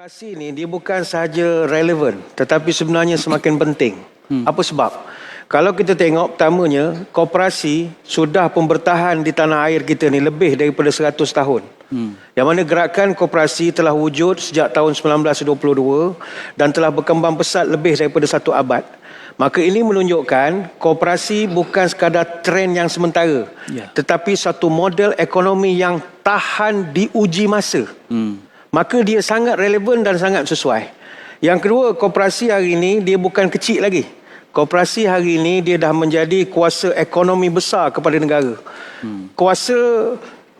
Koperasi ni dia bukan sahaja relevan tetapi sebenarnya semakin penting. Hmm. Apa sebab? Kalau kita tengok pertamanya, koperasi sudah pun bertahan di tanah air kita ni lebih daripada 100 tahun. Hmm. Yang mana gerakan koperasi telah wujud sejak tahun 1922 dan telah berkembang pesat lebih daripada satu abad. Maka ini menunjukkan koperasi bukan sekadar trend yang sementara, Ya. tetapi satu model ekonomi yang tahan diuji masa. Hmm. Maka dia sangat relevan dan sangat sesuai. Yang kedua, koperasi hari ini dia bukan kecil lagi. Koperasi hari ini dia dah menjadi kuasa ekonomi besar kepada negara. Hmm. Kuasa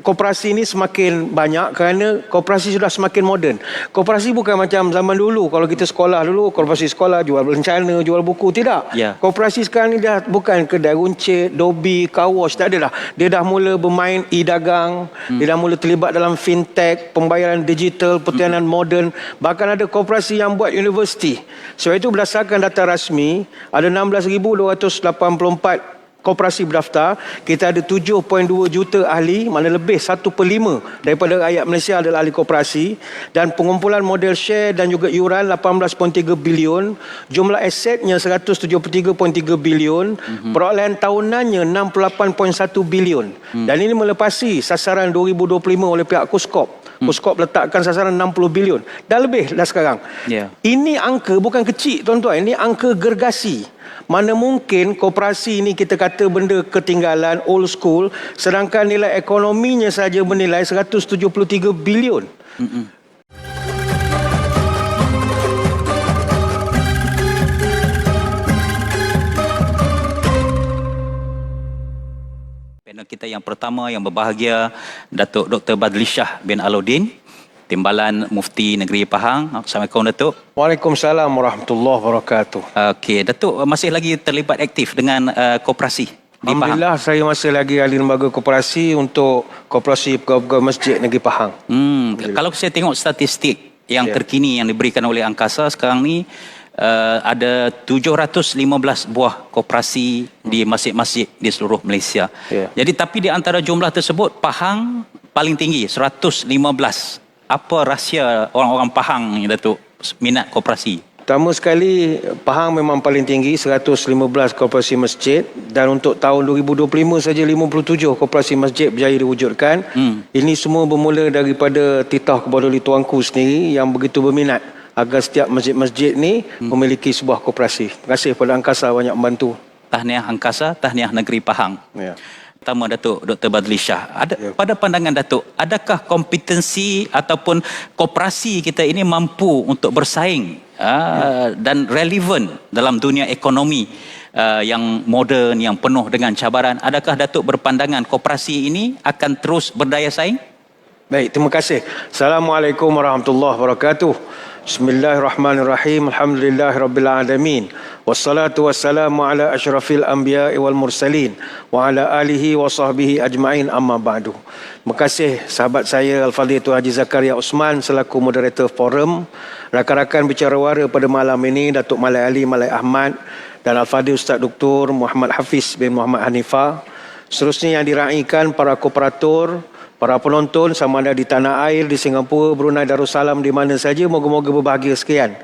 koperasi ini semakin banyak kerana koperasi sudah semakin moden. Koperasi bukan macam zaman dulu. Kalau kita sekolah dulu, koperasi sekolah jual berencana, jual buku. Tidak. Ya. Koperasi sekarang ni dah bukan kedai runcit, dobi, car wash. Tak ada dah. Dia dah mula bermain e-dagang. Hmm. Dia dah mula terlibat dalam fintech, pembayaran digital, pertanian hmm. moden. Bahkan ada koperasi yang buat universiti. Sebab itu berdasarkan data rasmi, ada 16,284 koperasi berdaftar. Kita ada 7.2 juta ahli, mana lebih 1 per 5 daripada rakyat Malaysia adalah ahli koperasi. Dan pengumpulan model share dan juga iuran 18.3 bilion. Jumlah asetnya 173.3 bilion. Mm-hmm. Perolehan tahunannya 68.1 bilion. Mm. Dan ini melepasi sasaran 2025 oleh pihak Kuskop. Kuskop letakkan sasaran 60 bilion. Dah lebih dah sekarang. Ya. Ini angka bukan kecil tuan-tuan. Ini angka gergasi. Mana mungkin koperasi ini kita kata benda ketinggalan, old school. Sedangkan nilai ekonominya saja bernilai 173 bilion. Mm-mm. Kita yang pertama yang berbahagia Datuk Dr. Badli Shah bin Alauddin Timbalan Mufti Negeri Pahang. Assalamualaikum Datuk. Waalaikumsalam warahmatullahi wabarakatuh. Okey, Datuk masih lagi terlibat aktif dengan uh, koperasi di Pahang. Alhamdulillah saya masih lagi ahli lembaga koperasi untuk koperasi pegawai-pegawai masjid negeri Pahang. Hmm, kalau saya tengok statistik yang Ya. terkini yang diberikan oleh Angkasa sekarang ni uh, ada 715 buah koperasi di masjid-masjid di seluruh Malaysia. Ya. Jadi tapi di antara jumlah tersebut Pahang paling tinggi 115. Apa rahsia orang-orang Pahang ni Datuk minat koperasi? Pertama sekali, Pahang memang paling tinggi, 115 koperasi masjid. Dan untuk tahun 2025 saja 57 koperasi masjid berjaya diwujudkan. Hmm. Ini semua bermula daripada titah kepada tuanku sendiri yang begitu berminat agar setiap masjid-masjid ni hmm. memiliki sebuah koperasi. Terima kasih kepada Angkasa banyak membantu. Tahniah Angkasa, tahniah Negeri Pahang. Ya. Pertama Datuk Dr. Badli Shah. Ada Ya. pada pandangan Datuk, adakah kompetensi ataupun koperasi kita ini mampu untuk bersaing uh, dan relevan dalam dunia ekonomi uh, yang moden yang penuh dengan cabaran? Adakah Datuk berpandangan koperasi ini akan terus berdaya saing? Baik, terima kasih. Assalamualaikum warahmatullahi wabarakatuh. Bismillahirrahmanirrahim. Alhamdulillahirabbil Wassalatu wassalamu ala asyrafil anbiya'i wal mursalin wa ala alihi wa sahbihi ajma'in amma ba'du. Terima kasih sahabat saya Al-Fadhil Tuan Haji Zakaria Osman selaku moderator forum. Rakan-rakan bicara wara pada malam ini Datuk Malai Ali Malai Ahmad dan Al-Fadhil Ustaz Dr. Muhammad Hafiz bin Muhammad Hanifah. Seterusnya yang diraikan para kooperator, para penonton sama ada di tanah air, di Singapura, Brunei Darussalam, di mana saja, moga-moga berbahagia sekian.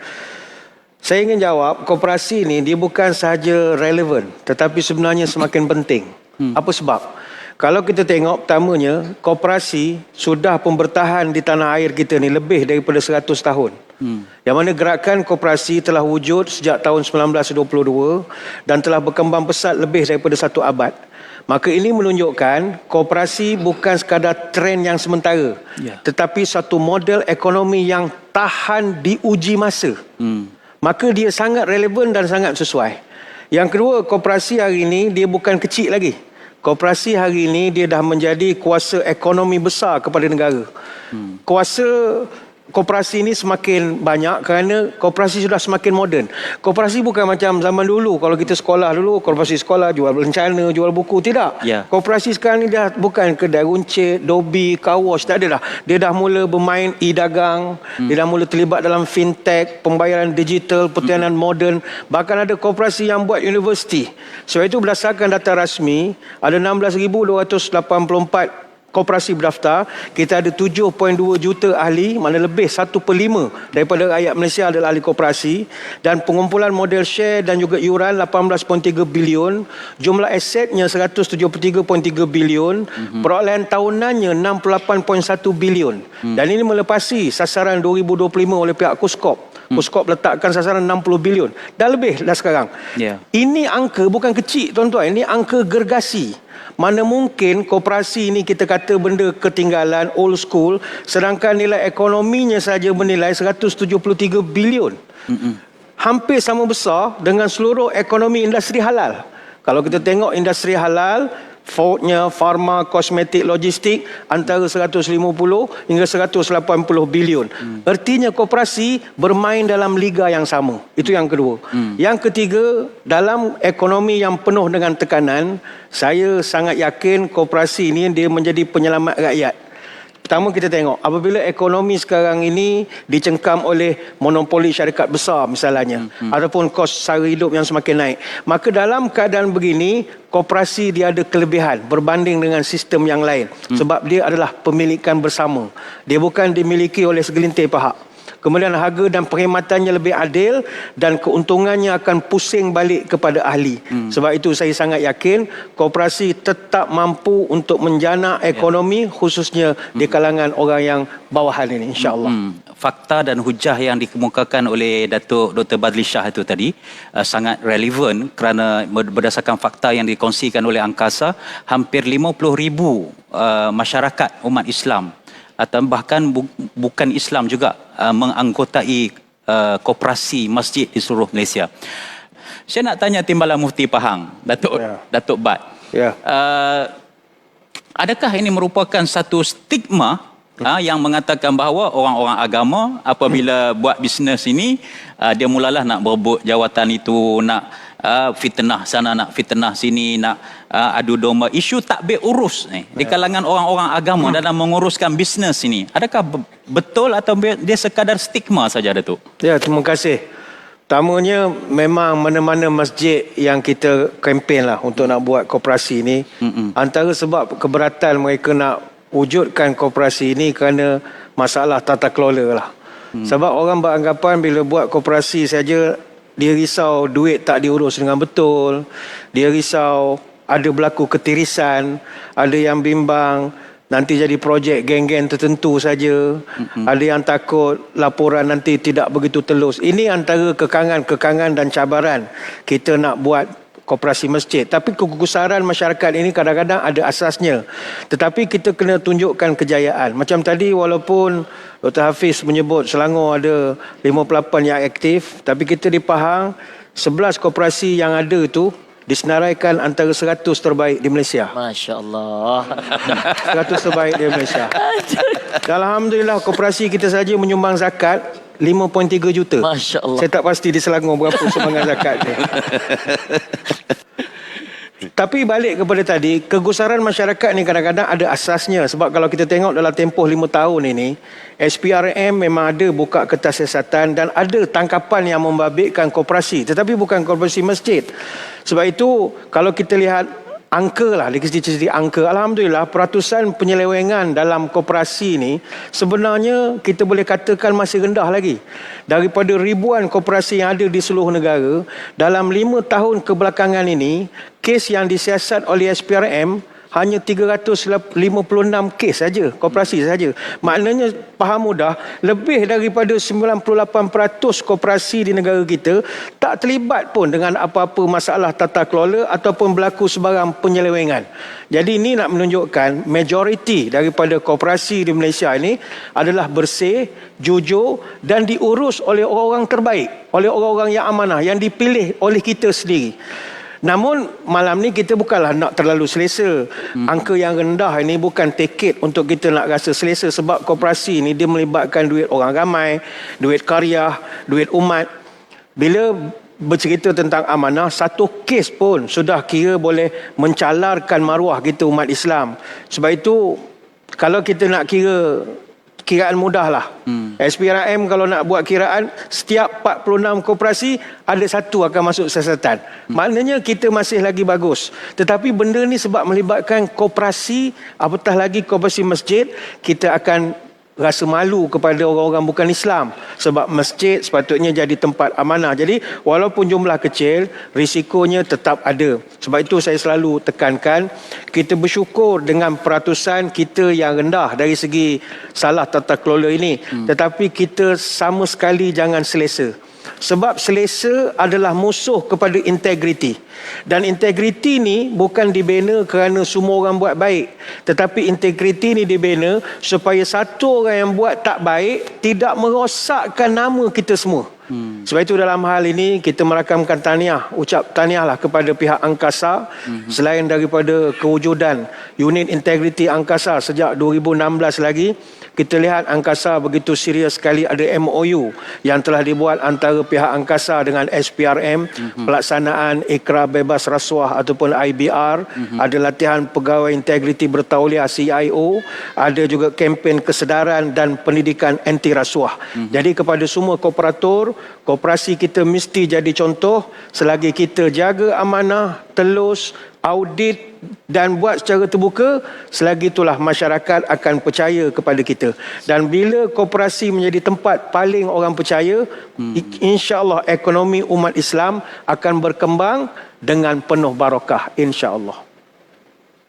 Saya ingin jawab, koperasi ni dia bukan sahaja relevan tetapi sebenarnya semakin penting. Hmm. Apa sebab? Kalau kita tengok pertamanya, koperasi sudah pun bertahan di tanah air kita ni lebih daripada 100 tahun. Hmm. Yang mana gerakan koperasi telah wujud sejak tahun 1922 dan telah berkembang pesat lebih daripada satu abad. Maka ini menunjukkan koperasi bukan sekadar trend yang sementara, Ya. tetapi satu model ekonomi yang tahan diuji masa. Hmm. Maka dia sangat relevan dan sangat sesuai. Yang kedua, koperasi hari ini dia bukan kecil lagi. Koperasi hari ini dia dah menjadi kuasa ekonomi besar kepada negara. Hmm. Kuasa koperasi ini semakin banyak kerana koperasi sudah semakin moden. Koperasi bukan macam zaman dulu. Kalau kita sekolah dulu, koperasi sekolah jual berencana, jual buku. Tidak. Ya. Koperasi sekarang ni dah bukan kedai runcit, dobi, car wash. Tak ada dah. Dia dah mula bermain e-dagang. Hmm. Dia dah mula terlibat dalam fintech, pembayaran digital, pertanian hmm. moden. Bahkan ada koperasi yang buat universiti. Sebab itu berdasarkan data rasmi, ada 16,284 koperasi berdaftar, kita ada 7.2 juta ahli, mana lebih 1 per 5 daripada rakyat Malaysia adalah ahli koperasi dan pengumpulan model share dan juga iuran 18.3 bilion, jumlah asetnya 173.3 bilion, mm-hmm. perolehan tahunannya 68.1 bilion. Mm. Dan ini melepasi sasaran 2025 oleh pihak Kuskop. Hmm. Kuskop letakkan sasaran 60 bilion. Dah lebih dah sekarang. Yeah. Ini angka bukan kecil tuan-tuan. Ini angka gergasi. Mana mungkin koperasi ini kita kata benda ketinggalan, old school, sedangkan nilai ekonominya saja bernilai 173 bilion. Mm-mm. Hampir sama besar dengan seluruh ekonomi industri halal. Kalau kita tengok industri halal, Fordnya, farma, kosmetik, logistik antara 150 hingga 180 bilion. Hmm. Artinya koperasi bermain dalam liga yang sama. Itu yang kedua. Hmm. Yang ketiga, dalam ekonomi yang penuh dengan tekanan, saya sangat yakin koperasi ini dia menjadi penyelamat rakyat. Pertama kita tengok apabila ekonomi sekarang ini dicengkam oleh monopoli syarikat besar misalnya hmm, hmm. ataupun kos sara hidup yang semakin naik maka dalam keadaan begini koperasi dia ada kelebihan berbanding dengan sistem yang lain hmm. sebab dia adalah pemilikan bersama dia bukan dimiliki oleh segelintir pihak Kemudian harga dan perkhidmatannya lebih adil dan keuntungannya akan pusing balik kepada ahli. Hmm. Sebab itu saya sangat yakin koperasi tetap mampu untuk menjana ekonomi ya. khususnya hmm. di kalangan orang yang bawahan ini insya-Allah. Hmm. Fakta dan hujah yang dikemukakan oleh Datuk Dr. Badli Shah itu tadi uh, sangat relevan kerana berdasarkan fakta yang dikongsikan oleh Angkasa hampir 50,000 uh, masyarakat umat Islam atau bahkan bu- bukan Islam juga uh, menganggotai uh, koperasi masjid di seluruh Malaysia. Saya nak tanya Timbalan Mufti Pahang, Datuk yeah. Datuk Bat. Yeah. Uh, adakah ini merupakan satu stigma uh, yang mengatakan bahawa orang-orang agama apabila buat bisnes ini uh, dia mulalah nak berebut jawatan itu, nak uh, fitnah sana nak fitnah sini nak uh, adu domba isu takbir urus ni di ya. kalangan orang-orang agama hmm. dalam menguruskan bisnes ini adakah betul atau dia sekadar stigma saja Datuk ya terima kasih Pertamanya memang mana-mana masjid yang kita kempen lah untuk nak buat koperasi ni Mm-mm. Antara sebab keberatan mereka nak wujudkan koperasi ini kerana masalah tata kelola lah mm. Sebab orang beranggapan bila buat koperasi saja dia risau duit tak diurus dengan betul. Dia risau ada berlaku ketirisan ada yang bimbang nanti jadi projek geng-geng tertentu saja. Mm-hmm. ada yang takut laporan nanti tidak begitu telus. Ini antara kekangan-kekangan dan cabaran kita nak buat koperasi masjid tapi kegusaran masyarakat ini kadang-kadang ada asasnya tetapi kita kena tunjukkan kejayaan macam tadi walaupun Dr. Hafiz menyebut Selangor ada 58 yang aktif tapi kita di Pahang 11 koperasi yang ada itu disenaraikan antara 100 terbaik di Malaysia. Masya Allah. 100 terbaik di Malaysia. Alhamdulillah koperasi kita saja menyumbang zakat 5.3 juta. Masya Allah. Saya tak pasti di Selangor berapa sumbangan zakat ni. Tapi balik kepada tadi, kegusaran masyarakat ni kadang-kadang ada asasnya. Sebab kalau kita tengok dalam tempoh lima tahun ini, SPRM memang ada buka kertas siasatan dan ada tangkapan yang membabitkan koperasi. Tetapi bukan koperasi masjid. Sebab itu, kalau kita lihat angka lah di sisi angka. Alhamdulillah peratusan penyelewengan dalam koperasi ini sebenarnya kita boleh katakan masih rendah lagi. Daripada ribuan koperasi yang ada di seluruh negara dalam lima tahun kebelakangan ini kes yang disiasat oleh SPRM hanya 356 kes saja koperasi saja. Maknanya faham mudah lebih daripada 98% koperasi di negara kita tak terlibat pun dengan apa-apa masalah tata kelola ataupun berlaku sebarang penyelewengan. Jadi ini nak menunjukkan majoriti daripada koperasi di Malaysia ini adalah bersih jujur dan diurus oleh orang-orang terbaik oleh orang-orang yang amanah yang dipilih oleh kita sendiri Namun malam ni kita bukanlah nak terlalu selesa. Hmm. Angka yang rendah ini bukan tiket untuk kita nak rasa selesa sebab koperasi ini dia melibatkan duit orang ramai, duit karya, duit umat. Bila bercerita tentang amanah, satu kes pun sudah kira boleh mencalarkan maruah kita umat Islam. Sebab itu kalau kita nak kira kiraan mudah lah. Hmm. SPRM kalau nak buat kiraan, setiap 46 koperasi, ada satu akan masuk siasatan. Hmm. Maknanya kita masih lagi bagus. Tetapi benda ni sebab melibatkan koperasi, apatah lagi koperasi masjid, kita akan rasa malu kepada orang-orang bukan Islam sebab masjid sepatutnya jadi tempat amanah. Jadi walaupun jumlah kecil, risikonya tetap ada. Sebab itu saya selalu tekankan kita bersyukur dengan peratusan kita yang rendah dari segi salah tata kelola ini. Hmm. Tetapi kita sama sekali jangan selesa. Sebab selesa adalah musuh kepada integriti. Dan integriti ni bukan dibina kerana semua orang buat baik. Tetapi integriti ni dibina supaya satu orang yang buat tak baik tidak merosakkan nama kita semua. Hmm. Sebab itu dalam hal ini kita merakamkan tahniah, ucap tahniahlah kepada pihak angkasa hmm. selain daripada kewujudan unit integriti angkasa sejak 2016 lagi kita lihat angkasa begitu serius sekali ada MOU yang telah dibuat antara pihak angkasa dengan SPRM mm-hmm. pelaksanaan ikrar bebas rasuah ataupun IBR mm-hmm. ada latihan pegawai integriti bertauliah CIO ada juga kempen kesedaran dan pendidikan anti rasuah mm-hmm. jadi kepada semua kooperator koperasi kita mesti jadi contoh selagi kita jaga amanah telus audit dan buat secara terbuka selagi itulah masyarakat akan percaya kepada kita dan bila koperasi menjadi tempat paling orang percaya hmm. insyaallah ekonomi umat Islam akan berkembang dengan penuh barakah insyaallah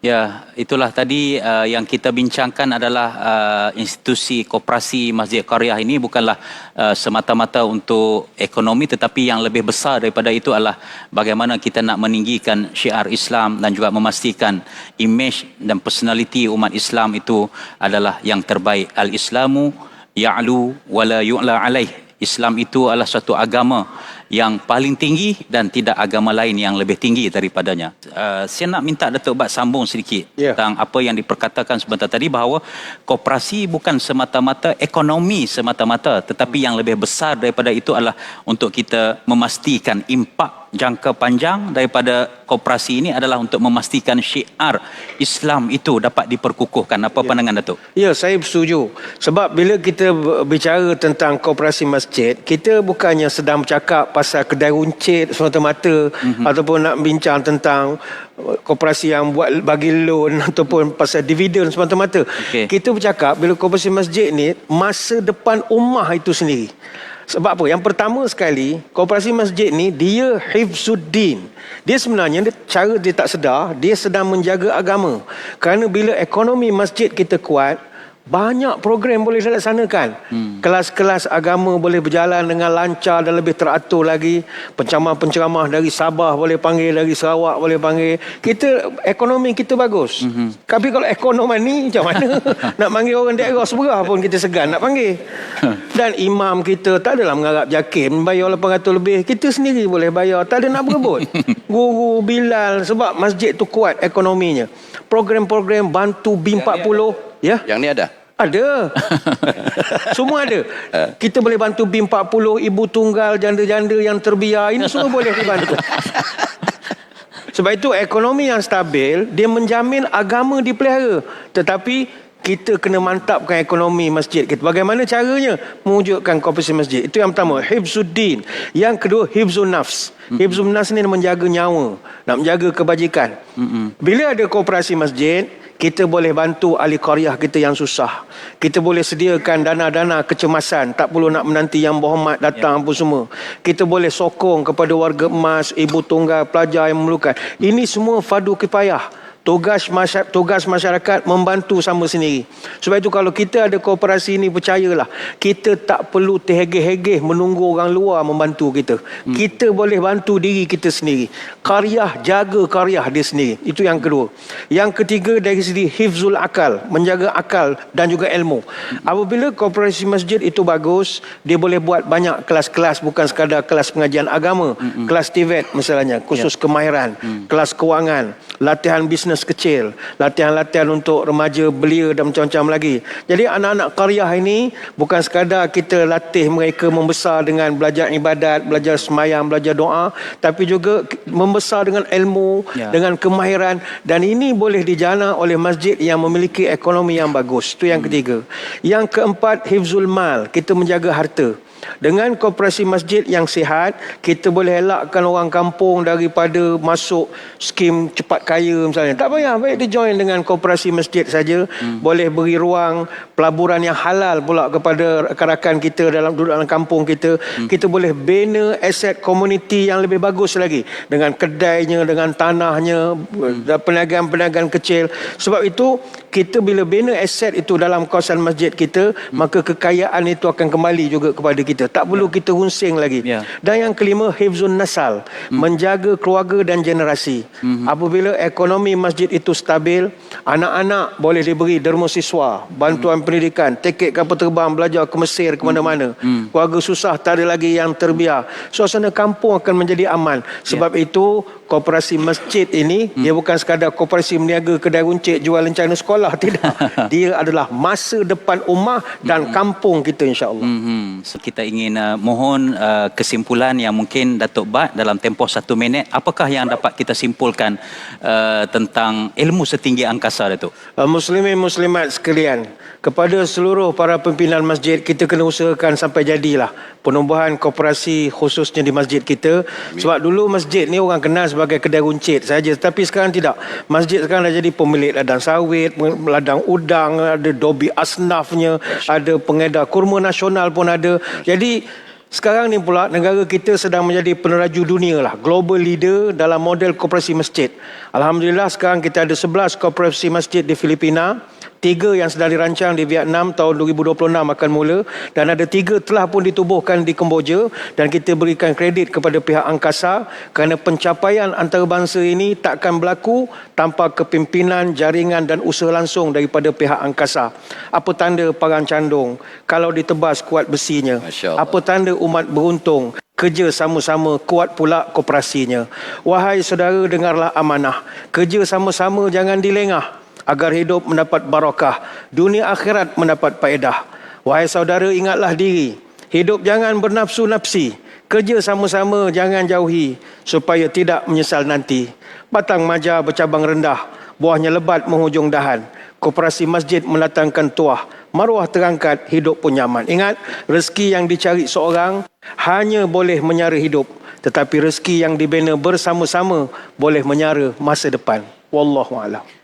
Ya, itulah tadi uh, yang kita bincangkan adalah uh, institusi koperasi Masjid Qaryah ini bukanlah uh, semata-mata untuk ekonomi tetapi yang lebih besar daripada itu adalah bagaimana kita nak meninggikan syiar Islam dan juga memastikan image dan personality umat Islam itu adalah yang terbaik. Al-Islamu ya'lu wa la yu'la alaih. Islam itu adalah satu agama yang paling tinggi dan tidak agama lain yang lebih tinggi daripadanya. Uh, saya nak minta Datuk Bat sambung sedikit yeah. tentang apa yang diperkatakan sebentar tadi bahawa koperasi bukan semata-mata ekonomi semata-mata tetapi yang lebih besar daripada itu adalah untuk kita memastikan impak jangka panjang daripada koperasi ini adalah untuk memastikan syiar Islam itu dapat diperkukuhkan. Apa ya. pandangan Datuk? Ya, saya setuju. Sebab bila kita bicara tentang koperasi masjid, kita bukannya sedang bercakap pasal kedai runcit semata-mata mm-hmm. ataupun nak bincang tentang koperasi yang buat bagi loan ataupun pasal dividen semata-mata. Okay. Kita bercakap bila koperasi masjid ni masa depan ummah itu sendiri. Sebab apa? Yang pertama sekali, koperasi masjid ni dia hifzuddin. Dia sebenarnya cara dia tak sedar, dia sedang menjaga agama. Kerana bila ekonomi masjid kita kuat, banyak program boleh dilaksanakan. Hmm. Kelas-kelas agama boleh berjalan dengan lancar dan lebih teratur lagi. Penceramah-penceramah dari Sabah boleh panggil, dari Sarawak boleh panggil. Kita ekonomi kita bagus. Hmm. Tapi kalau ekonomi ni macam mana? nak panggil orang daerah seberah pun kita segan nak panggil. Dan imam kita tak adalah mengharap jakim bayar 800 lebih. Kita sendiri boleh bayar. Tak ada nak berebut. Guru Bilal sebab masjid tu kuat ekonominya. Program-program bantu B40 Ya. Yang ni ada? Ada. semua ada. Kita boleh bantu BIM 40, ibu tunggal, janda-janda yang terbiar. Ini semua boleh dibantu. Sebab itu ekonomi yang stabil, dia menjamin agama dipelihara. Tetapi kita kena mantapkan ekonomi masjid kita. Bagaimana caranya? Mewujudkan koperasi masjid. Itu yang pertama. Hibzuddin. Yang kedua, Hibzun Nafs. Hibzun Nafs ni menjaga nyawa. Nak menjaga kebajikan. Bila ada koperasi masjid, kita boleh bantu ahli qaryah kita yang susah. Kita boleh sediakan dana-dana kecemasan. Tak perlu nak menanti yang berhormat datang ya. apa semua. Kita boleh sokong kepada warga emas, ibu tunggal, pelajar yang memerlukan. Ini semua fadu kifayah tugas masyarakat, tugas masyarakat membantu sama sendiri. Sebab itu kalau kita ada kooperasi ini percayalah kita tak perlu terhegeh-hegeh menunggu orang luar membantu kita. Hmm. Kita boleh bantu diri kita sendiri. Karyah jaga karyah dia sendiri. Itu yang kedua. Yang ketiga dari segi hifzul akal, menjaga akal dan juga ilmu. Hmm. Apabila kooperasi masjid itu bagus, dia boleh buat banyak kelas-kelas bukan sekadar kelas pengajian agama, hmm. kelas TVET misalnya, khusus yeah. kemahiran, hmm. kelas kewangan, latihan bisnes maintenance kecil, latihan-latihan untuk remaja belia dan macam-macam lagi. Jadi anak-anak qaryah ini bukan sekadar kita latih mereka membesar dengan belajar ibadat, belajar semayang, belajar doa, tapi juga membesar dengan ilmu, Ya. dengan kemahiran dan ini boleh dijana oleh masjid yang memiliki ekonomi yang bagus. Itu yang ketiga. Yang keempat hifzul mal, kita menjaga harta. Dengan koperasi masjid yang sihat, kita boleh elakkan orang kampung daripada masuk skim cepat kaya misalnya. Tak payah, baik dia join dengan koperasi masjid saja. Hmm. Boleh beri ruang pelaburan yang halal pula kepada rakan-rakan kita dalam duduk dalam kampung kita. Hmm. Kita boleh bina aset komuniti yang lebih bagus lagi dengan kedainya, dengan tanahnya, hmm. perniagaan-perniagaan kecil. Sebab itu kita bila bina aset itu dalam kawasan masjid kita, hmm. maka kekayaan itu akan kembali juga kepada kita. Tak perlu kita hunsing lagi. Ya. Dan yang kelima hifzun nasal, hmm. menjaga keluarga dan generasi. Hmm. Apabila ekonomi masjid itu stabil, anak-anak boleh diberi derma siswa, bantuan hmm. pendidikan, tiket kapal terbang belajar ke Mesir ke mana-mana. Hmm. Keluarga susah tak ada lagi yang terbiar. Suasana kampung akan menjadi aman. Sebab itu koperasi masjid ini hmm. dia bukan sekadar koperasi meniaga kedai runcit jual lencana sekolah tidak. dia adalah masa depan ummah dan kampung kita insya-Allah. Hmm, so, kita ingin uh, mohon uh, kesimpulan yang mungkin Datuk Bat dalam tempoh satu minit. Apakah yang dapat kita simpulkan uh, tentang ilmu setinggi angkasa Datuk? Uh, Muslimin muslimat sekalian, kepada seluruh para pimpinan masjid kita kena usahakan sampai jadilah penumbuhan koperasi khususnya di masjid kita. Sebab dulu masjid ni orang kenal sebagai kedai runcit saja, tapi sekarang tidak. Masjid sekarang dah jadi pemilik ladang sawit, ladang udang, ada dobi asnafnya, ada pengedar kurma nasional pun ada. Jadi sekarang ni pula negara kita sedang menjadi peneraju dunia lah. Global leader dalam model koperasi masjid. Alhamdulillah sekarang kita ada 11 koperasi masjid di Filipina. Tiga yang sedang dirancang di Vietnam tahun 2026 akan mula dan ada tiga telah pun ditubuhkan di Kemboja dan kita berikan kredit kepada pihak angkasa kerana pencapaian antarabangsa ini takkan berlaku tanpa kepimpinan, jaringan dan usaha langsung daripada pihak angkasa. Apa tanda parang candung? Kalau ditebas kuat besinya. Apa tanda umat beruntung? Kerja sama-sama kuat pula koperasinya. Wahai saudara dengarlah amanah. Kerja sama-sama jangan dilengah agar hidup mendapat barakah, dunia akhirat mendapat faedah. Wahai saudara ingatlah diri. Hidup jangan bernafsu nafsi. Kerja sama-sama jangan jauhi supaya tidak menyesal nanti. Batang maja bercabang rendah, buahnya lebat menghujung dahan. Koperasi masjid mendatangkan tuah, maruah terangkat, hidup pun nyaman. Ingat, rezeki yang dicari seorang hanya boleh menyara hidup. Tetapi rezeki yang dibina bersama-sama boleh menyara masa depan. Wallahualam.